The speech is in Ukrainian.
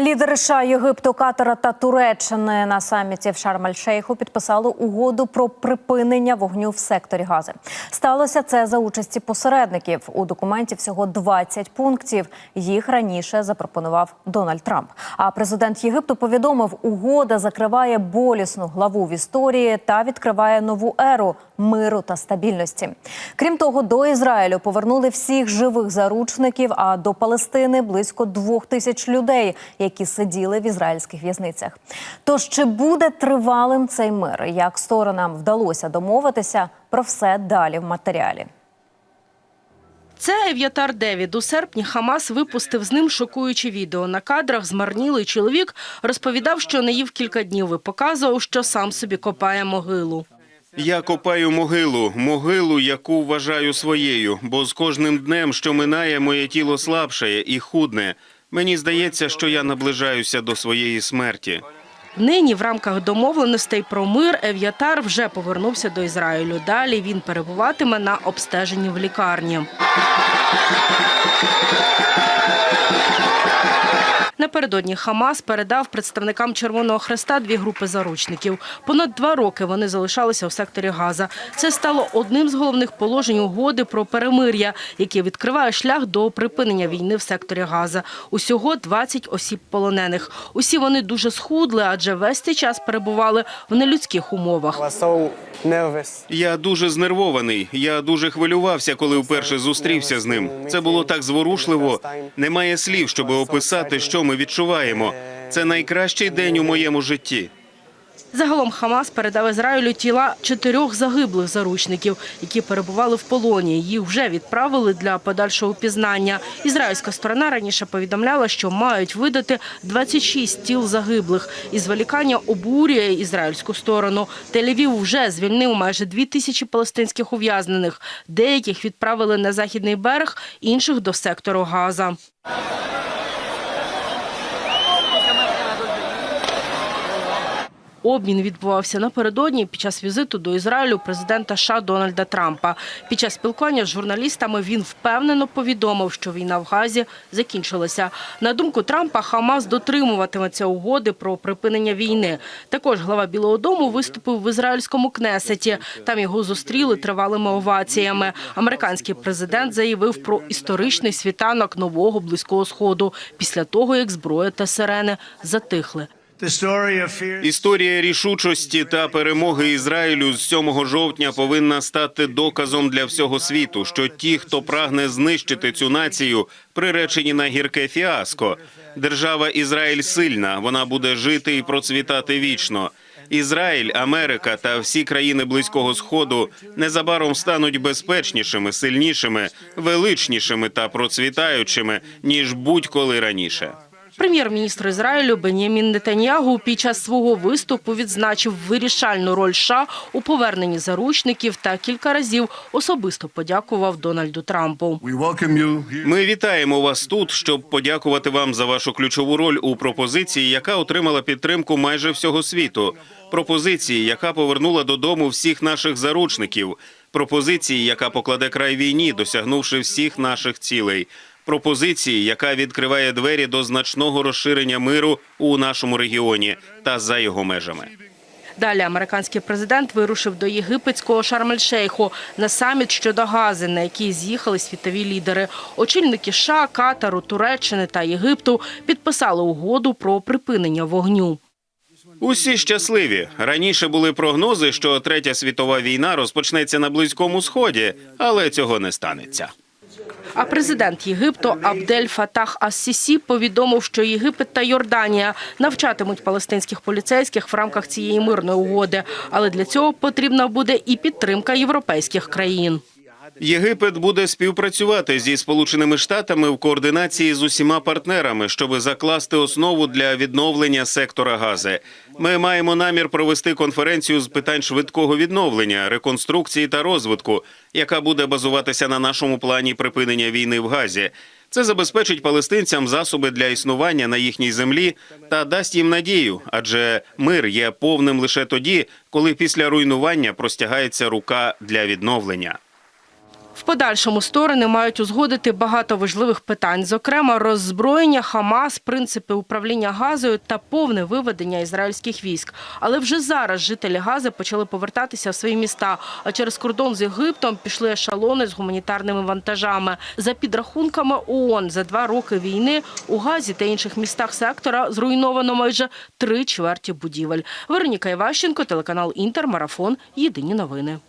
Лідери США, Єгипту, Катара та Туреччини на саміті в Шарм-Ель-Шейху підписали угоду про припинення вогню в секторі Гази. Сталося це за участі посередників. У документі всього 20 пунктів. Їх раніше запропонував Дональд Трамп. А президент Єгипту повідомив, угода закриває болісну главу в історії та відкриває нову еру миру та стабільності. Крім того, до Ізраїлю повернули всіх живих заручників, а до Палестини близько двох тисяч людей, які сиділи в ізраїльських в'язницях. Тож чи буде тривалим цей мир? Як сторонам вдалося домовитися? Про все далі в матеріалі. Це Ев'ятар Девід. У серпні Хамас випустив з ним шокуюче відео. На кадрах змарнілий чоловік розповідав, що не їв кілька днів і показував, що сам собі копає могилу. Я копаю могилу, могилу, яку вважаю своєю, бо з кожним днем, що минає, моє тіло слабшає і худне. Мені здається, що я наближаюся до своєї смерті. Нині в рамках домовленостей про мир Ев'ятар вже повернувся до Ізраїлю. Далі він перебуватиме на обстеженні в лікарні. Напередодні Хамас передав представникам Червоного Хреста дві групи заручників. Понад два роки вони залишалися у секторі Газа. Це стало одним з головних положень угоди про перемир'я, яке відкриває шлях до припинення війни в секторі Газа. Усього 20 осіб полонених. Усі вони дуже схудли, адже весь цей час перебували в нелюдських умовах. Я дуже знервований. Я дуже хвилювався, коли вперше зустрівся з ним. Це було так зворушливо. Немає слів, щоб описати, що ми відчуваємо. Це найкращий день у моєму житті. Загалом Хамас передав Ізраїлю тіла чотирьох загиблих заручників, які перебували в полоні. Їх вже відправили для подальшого пізнання. Ізраїльська сторона раніше повідомляла, що мають видати 26 тіл загиблих. І зволікання обурює ізраїльську сторону. Тель-Авів вже звільнив майже дві тисячі палестинських ув'язнених. Деяких відправили на західний берег, інших до сектору Газа. Обмін відбувався напередодні під час візиту до Ізраїлю президента США Дональда Трампа. Під час спілкування з журналістами він впевнено повідомив, що війна в Газі закінчилася. На думку Трампа, Хамас дотримуватиметься угоди про припинення війни. Також глава Білого Дому виступив в ізраїльському кнесеті. Там його зустріли тривалими оваціями. Американський президент заявив про історичний світанок нового близького сходу після того, як зброя та сирени затихли. Історія рішучості та перемоги Ізраїлю з 7 жовтня повинна стати доказом для всього світу, що ті, хто прагне знищити цю націю, приречені на гірке фіаско. Держава Ізраїль сильна, вона буде жити і процвітати вічно. Ізраїль, Америка та всі країни близького сходу незабаром стануть безпечнішими, сильнішими, величнішими та процвітаючими ніж будь-коли раніше. Прем'єр-міністр Ізраїлю Бенємін Нетаньягу під час свого виступу відзначив вирішальну роль США у поверненні заручників та кілька разів особисто подякував Дональду Трампу. Ми вітаємо вас тут, щоб подякувати вам за вашу ключову роль у пропозиції, яка отримала підтримку майже всього світу. Пропозиції, яка повернула додому всіх наших заручників. Пропозиції, яка покладе край війні, досягнувши всіх наших цілей. Пропозиції, яка відкриває двері до значного розширення миру у нашому регіоні та за його межами. Далі американський президент вирушив до єгипетського Шарм-ель-Шейху на саміт щодо Гази, на який з'їхали світові лідери. Очільники США, Катару, Туреччини та Єгипту підписали угоду про припинення вогню. Усі щасливі. Раніше були прогнози, що третя світова війна розпочнеться на близькому сході, але цього не станеться. А президент Єгипту Абдель Фатах Ас-Сісі повідомив, що Єгипет та Йорданія навчатимуть палестинських поліцейських в рамках цієї мирної угоди. Але для цього потрібна буде і підтримка європейських країн. Єгипет буде співпрацювати зі Сполученими Штатами в координації з усіма партнерами, щоб закласти основу для відновлення сектора Гази. Ми маємо намір провести конференцію з питань швидкого відновлення, реконструкції та розвитку, яка буде базуватися на нашому плані припинення війни в Газі. Це забезпечить палестинцям засоби для існування на їхній землі та дасть їм надію, адже мир є повним лише тоді, коли після руйнування простягається рука для відновлення. Подальшому сторони мають узгодити багато важливих питань, зокрема роззброєння Хамас, принципи управління Газою та повне виведення ізраїльських військ. Але вже зараз жителі Гази почали повертатися в свої міста. А через кордон з Єгиптом пішли ешелони з гуманітарними вантажами. За підрахунками ООН, за два роки війни у Газі та інших містах сектора зруйновано майже три чверті будівель. Вероніка Іващенко, телеканал Інтер, Марафон. Єдині новини.